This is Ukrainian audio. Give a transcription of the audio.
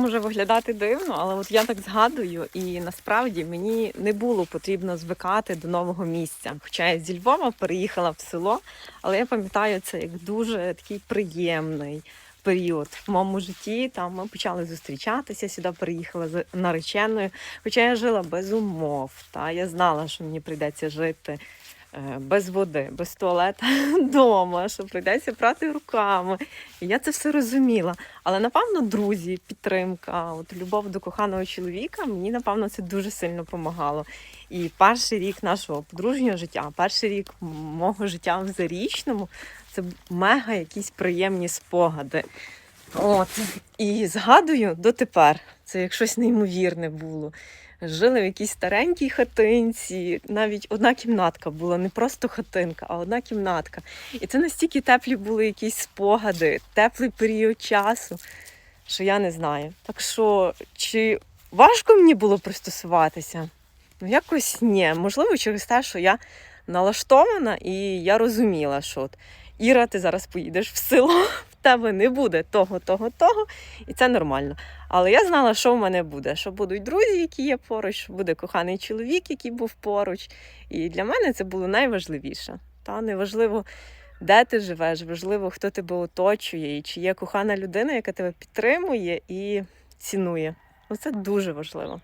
Може виглядати дивно, але от я так згадую, і насправді мені не було потрібно звикати до нового місця. Хоча я зі Львова переїхала в село, але я пам'ятаю це як дуже такий приємний період в моєму житті. Там ми почали зустрічатися, сюди переїхала з нареченою. Хоча я жила без умов, та я знала, що мені прийдеться жити. Е, Без води, без туалета вдома, що прийдеться прати руками. І я це все розуміла. Але напевно, друзі, підтримка, от любов до коханого чоловіка, мені напевно це дуже сильно допомагало. І перший рік нашого подружнього життя, перший рік мого життя в зарічному, це мега якісь приємні спогади. От і згадую дотепер, це як щось неймовірне було. Жили в якійсь старенькій хатинці, навіть одна кімнатка була, не просто хатинка, а одна кімнатка. І це настільки теплі були якісь спогади, теплий період часу, що я не знаю. Так що, чи важко мені було пристосуватися? Ну, якось ні. Можливо, через те, що я налаштована і я розуміла, що от Іра, ти зараз поїдеш в село, тебе не буде того, того, того, і це нормально. Але я знала, що в мене буде, що будуть друзі, які є поруч, що буде коханий чоловік, який був поруч. І для мене це було найважливіше. Та неважливо, де ти живеш, важливо, хто тебе оточує, і чи є кохана людина, яка тебе підтримує і цінує. Оце дуже важливо.